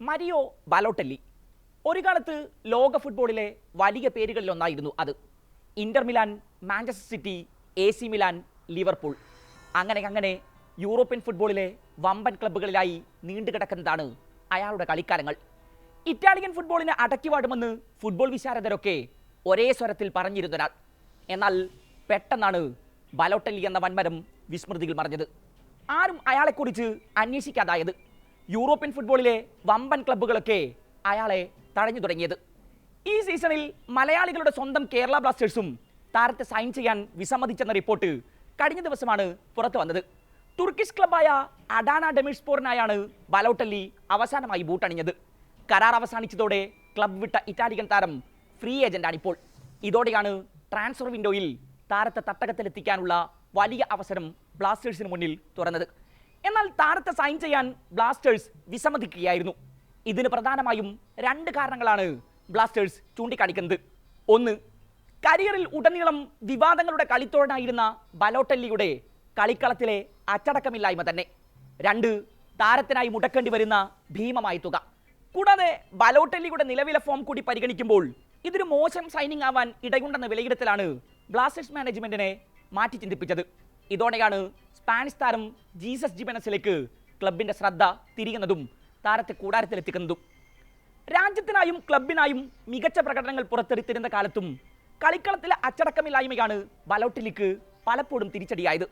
Mario ബാലോട്ടല്ലി. ഒരു കാലത്ത് ലോക ഫുട്ബോളിലെ വലിയ പേരുകളിലൊന്നായിരുന്നു അത്. Inter Milan Manchester City A C Milan Liverpool. അങ്ങനെ അങ്ങനെ യൂറോപ്യൻ ഫുട്ബോളിലെ വമ്പൻ ക്ലബ്ബുകളിലായി നീണ്ടുകിടക്കുന്നതാണ് അയാളുടെ കളിക്കാരങ്ങൾ ഇറ്റാലിയൻ ഫുട്ബോളിനെ അടക്കിവാടുമെന്ന് ഫുട്ബോൾ വിശാരദരൊക്കെ ഒരേ സ്വരത്തിൽ പറഞ്ഞിരുന്നൊരാൾ. എന്നാൽ പെട്ടെന്നാണ് ബാലോട്ടല്ലി എന്ന വൻമരം വിസ്മൃതിയിൽ മറിഞ്ഞത്. ആരും അയാളെക്കുറിച്ച് അന്വേഷിക്കാതായത്. യൂറോപ്യൻ ഫുട്ബോളിലെ വമ്പൻ ക്ലബ്ബുകളൊക്കെ അയാളെ തഴഞ്ഞു തുടങ്ങിയത്. ഈ സീസണിൽ മലയാളികളുടെ സ്വന്തം കേരള ബ്ലാസ്റ്റേഴ്സും താരത്തെ സൈൻ ചെയ്യാൻ വിസമ്മതിച്ചെന്ന റിപ്പോർട്ട് കഴിഞ്ഞ ദിവസമാണ് പുറത്തു വന്നത്. തുർക്കിഷ് ക്ലബായ അഡാന ഡെമിഷ്പോറിനായാണ് ബലോട്ടല്ലി അവസാനമായി ബൂട്ടണിഞ്ഞത്. കരാർ അവസാനിച്ചതോടെ ക്ലബ് വിട്ട ഇറ്റാലിയൻ താരം ഫ്രീ ഏജന്റാണ് ഇപ്പോൾ ഇതോടെയാണ് ട്രാൻസ്ഫർ വിൻഡോയിൽ താരത്തെ തട്ടകത്തിലെത്തിക്കാനുള്ള വലിയ അവസരം ബ്ലാസ്റ്റേഴ്സിന് മുന്നിൽ തുറന്നത്. എന്നാൽ താരത്തെ സൈൻ ചെയ്യാൻ ബ്ലാസ്റ്റേഴ്സ് വിസമ്മതിക്കുകയായിരുന്നു. ഇതിന് പ്രധാനമായും രണ്ട് കാരണങ്ങളാണ് ബ്ലാസ്റ്റേഴ്സ് ചൂണ്ടിക്കാണിക്കുന്നത്. ഒന്ന് കരിയറിൽ ഉടനീളം വിവാദങ്ങളുടെ കളിത്തോടനായിരുന്ന ബലോട്ടല്ലിയുടെ കളിക്കളത്തിലെ അച്ചടക്കമില്ലായ്മ തന്നെ. രണ്ട് താരത്തിനായി മുടക്കേണ്ടി വരുന്ന ഭീമമായ തുക. കൂടാതെ ബലോട്ടല്ലിയുടെ നിലവിലെ ഫോം കൂടി പരിഗണിക്കുമ്പോൾ ഇതൊരു മോശം സൈനിങ് ആവാൻ ഇടയുണ്ടെന്ന വിലയിരുത്തലാണ് ബ്ലാസ്റ്റേഴ്സ് മാനേജ്മെന്റിനെ മാറ്റി ചിന്തിപ്പിച്ചത്. ഇതോടെയാണ് സ്പാനിഷ് താരം ജീസസ് ജിബനസിലേക്ക് ക്ലബിന്റെ ശ്രദ്ധ തിരിയുന്നതും താരത്തെ കൂടാരത്തിലെത്തിക്കുന്നതും. രാജ്യത്തിനായും ക്ലബിനായും മികച്ച പ്രകടനങ്ങൾ പുറത്തെടുത്തിരുന്ന കാലത്തും കളിക്കളത്തിലെ അച്ചടക്കമില്ലായ്മയാണ് ബലോട്ടിലിക്ക് പലപ്പോഴും തിരിച്ചടിയായത്.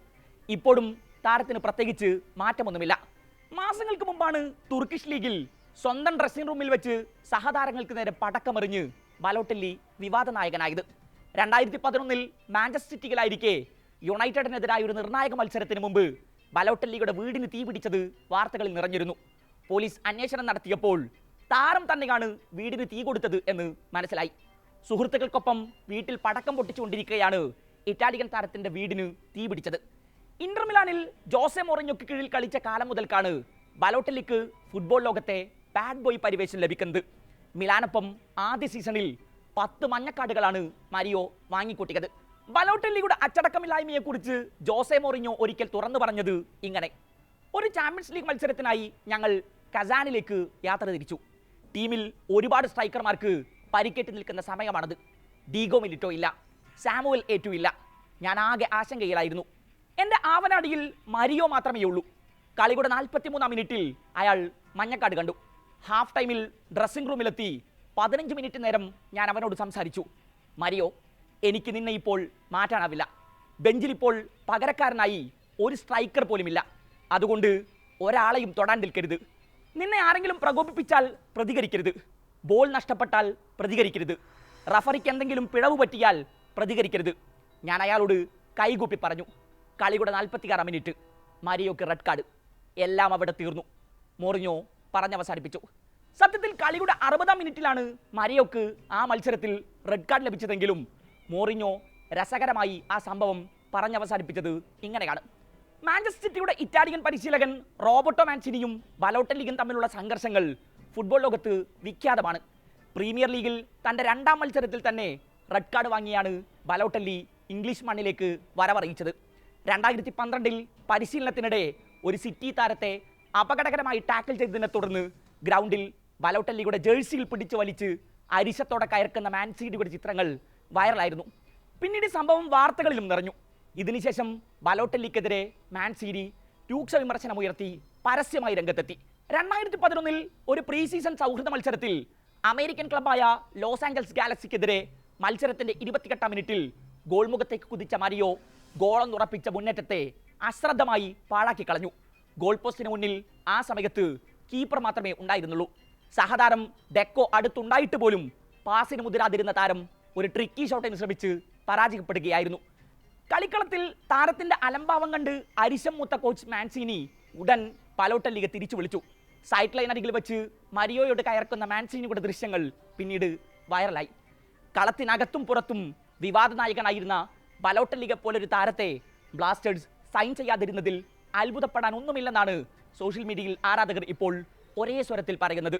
ഇപ്പോഴും താരത്തിന് പ്രത്യേകിച്ച് മാറ്റമൊന്നുമില്ല. മാസങ്ങൾക്ക് മുമ്പാണ് തുർക്കിഷ് ലീഗിൽ സ്വന്തം ഡ്രസ്സിംഗ് റൂമിൽ വെച്ച് സഹതാരങ്ങൾക്ക് നേരെ പടക്കമെറിഞ്ഞ് ബലോട്ടില്ലി വിവാദ നായകനായത്. രണ്ടായിരത്തി പതിനൊന്നിൽ മാഞ്ചസ്റ്റർ സിറ്റിയിലായിരിക്കെ യുണൈറ്റഡിനെതിരായ ഒരു നിർണായക മത്സരത്തിന് മുമ്പ് ബലോട്ടല്ലിയുടെ വീടിന് തീ പിടിച്ചത് വാർത്തകളിൽ നിറഞ്ഞിരുന്നു. പോലീസ് അന്വേഷണം നടത്തിയപ്പോൾ താരം തന്നെയാണ് വീടിന് തീ കൊടുത്തത് എന്ന് മനസ്സിലായി. സുഹൃത്തുക്കൾക്കൊപ്പം വീട്ടിൽ പടക്കം പൊട്ടിച്ചുകൊണ്ടിരിക്കുകയാണ് ഇറ്റാലിയൻ താരത്തിന്റെ വീടിന് തീ പിടിച്ചത്. ഇന്റർ മിലാനിൽ ജോസെ മൊറിഞ്ഞൊക്ക് കീഴിൽ കളിച്ച കാലം മുതൽക്കാണ് ബലോട്ടല്ലിക്ക് ഫുട്ബോൾ ലോകത്തെ ബാഡ് ബോയ് പരിവേഷം ലഭിക്കുന്നത്. മിലാനൊപ്പം ആദ്യ സീസണിൽ പത്ത് മഞ്ഞക്കാടുകളാണ് മരിയോ വാങ്ങിക്കൂട്ടിയത്. ബലോട്ടല്ലിയുടെ അച്ചടക്കമില്ലായ്മയെക്കുറിച്ച് ജോസെ മോറിഞ്ഞോ ഒരിക്കൽ തുറന്നു പറഞ്ഞത് ഇങ്ങനെ. ഒരു ചാമ്പ്യൻസ് ലീഗ് മത്സരത്തിനായി ഞങ്ങൾ കസാനിലേക്ക് യാത്ര തിരിച്ചു. ടീമിൽ ഒരുപാട് സ്ട്രൈക്കർമാർക്ക് പരിക്കേറ്റ് നിൽക്കുന്ന സമയമാണത്. ഡീഗോ മിലിറ്റോ ഇല്ല. സാമുവൽ ഏറ്റു ഇല്ല. ഞാൻ ആകെ ആശങ്കയിലായിരുന്നു. എന്റെ ആവനാടിയിൽ മരിയോ മാത്രമേ ഉള്ളൂ. കളിയുടെ നാൽപ്പത്തിമൂന്നാം മിനിറ്റിൽ അയാൾ മഞ്ഞക്കാട് കണ്ടു. ഹാഫ് ടൈമിൽ ഡ്രസ്സിംഗ് റൂമിലെത്തി പതിനഞ്ച് മിനിറ്റ് നേരം ഞാൻ അവനോട് സംസാരിച്ചു. മരിയോ എനിക്ക് നിന്നെ ഇപ്പോൾ മാറ്റാനാവില്ല. ബെഞ്ചിൽ ഇപ്പോൾ പകരക്കാരനായി ഒരു സ്ട്രൈക്കർ പോലുമില്ല. അതുകൊണ്ട് ഒരാളെയും തൊടാൻ നിൽക്കരുത്. നിന്നെ ആരെങ്കിലും പ്രകോപിപ്പിച്ചാൽ പ്രതികരിക്കരുത്. ബോൾ നഷ്ടപ്പെട്ടാൽ പ്രതികരിക്കരുത്. റഫറിക്ക് എന്തെങ്കിലും പിഴവ് പറ്റിയാൽ പ്രതികരിക്കരുത്. ഞാൻ അയാളോട് കൈകൂപ്പി പറഞ്ഞു. കളിയുടെ നാൽപ്പത്തിയാറ് മിനിറ്റ്. മരിയോക്ക് red card. എല്ലാം അവിടെ തീർന്നു. മോറിഞ്ഞോ പറഞ്ഞവസാനിപ്പിച്ചു സത്യത്തിൽ കളിയുടെ അറുപതാം മിനിറ്റിലാണ് മരിയോക്ക് ആ മത്സരത്തിൽ റെഡ് കാർഡ് ലഭിച്ചതെങ്കിലും മോറിഞ്ഞോ രസകരമായി ആ സംഭവം പറഞ്ഞവസാനിപ്പിച്ചത് ഇങ്ങനെയാണ് മാഞ്ചസ്റ്റർ സിറ്റിയുടെ ഇറ്റാലിയൻ പരിശീലകൻ റോബർട്ടോ മാൻസിനിയും ബലോട്ടലിഗും തമ്മിലുള്ള സംഘർഷങ്ങൾ ഫുട്ബോൾ ലോകത്ത് വിഖ്യാതമാണ്. പ്രീമിയർ ലീഗിൽ തന്റെ രണ്ടാം മത്സരത്തിൽ തന്നെ റെഡ് കാർഡ് വാങ്ങിയാണ് ബലോട്ടല്ലി ഇംഗ്ലീഷ് മണ്ണിലേക്ക് വരവറിയിച്ചത്. രണ്ടായിരത്തി പന്ത്രണ്ടിൽ പരിശീലനത്തിനിടെ ഒരു സിറ്റി താരത്തെ അപകടകരമായി ടാക്കിൾ ചെയ്തതിനെ തുടർന്ന് ഗ്രൗണ്ടിൽ ബലോട്ടല്ലിയുടെ ജേഴ്സിയിൽ പിടിച്ചു വലിച്ച് അരിശത്തോടെ കയർക്കുന്ന മാൻസിഡിയുടെ ചിത്രങ്ങൾ വൈറലായിരുന്നു. പിന്നീട് സംഭവം വാർത്തകളിലും നിറഞ്ഞു. ഇതിനുശേഷം ബലോട്ടല്ലിക്കെതിരെ മാൻ സിറ്റി രൂക്ഷ വിമർശനമുയർത്തി പരസ്യമായി രംഗത്തെത്തി. രണ്ടായിരത്തി പതിനൊന്നിൽ ഒരു പ്രീ സീസൺ സൗഹൃദ മത്സരത്തിൽ അമേരിക്കൻ ക്ലബായ ലോസ് ആഞ്ചൽസ് ഗാലക്സിക്കെതിരെ മത്സരത്തിന്റെ ഇരുപത്തിയെട്ടാം മിനിറ്റിൽ ഗോൾമുഖത്തേക്ക് കുതിച്ച മരിയോ ഗോളം ഉറപ്പിച്ച മുന്നേറ്റത്തെ അശ്രദ്ധമായി പാഴാക്കി കളഞ്ഞു. ഗോൾ പോസ്റ്റിന് മുന്നിൽ ആ സമയത്ത് കീപ്പർ മാത്രമേ ഉണ്ടായിരുന്നുള്ളൂ. സഹതാരം ഡെക്കോ അടുത്തുണ്ടായിട്ട് പോലും പാസിന് മുതിരാതിരുന്ന താരം ഒരു ട്രിക്കി ഷോട്ടിന് ശ്രമിച്ച് പരാജയപ്പെടുകയായിരുന്നു. കളിക്കളത്തിൽ താരത്തിന്റെ അലംഭാവം കണ്ട് അരിശം മൂത്ത കോച്ച് മാൻസിനി ഉടൻ പലോട്ടല്ലിക തിരിച്ചു വിളിച്ചു. സൈഡ് ലൈൻ അരികിൽ വെച്ച് മരിയോയോട് കയർക്കുന്ന മാൻസീനിയുടെ ദൃശ്യങ്ങൾ പിന്നീട് വൈറലായി കളത്തിനകത്തും പുറത്തും വിവാദ നായകനായിരുന്ന ബലോട്ടല്ലിക പോലൊരു താരത്തെ ബ്ലാസ്റ്റേഴ്സ് സൈൻ ചെയ്യാതിരുന്നതിൽ അത്ഭുതപ്പെടാൻ ഒന്നുമില്ലെന്നാണ് സോഷ്യൽ മീഡിയയിൽ ആരാധകർ ഇപ്പോൾ ഒരേ സ്വരത്തിൽ പറയുന്നത്.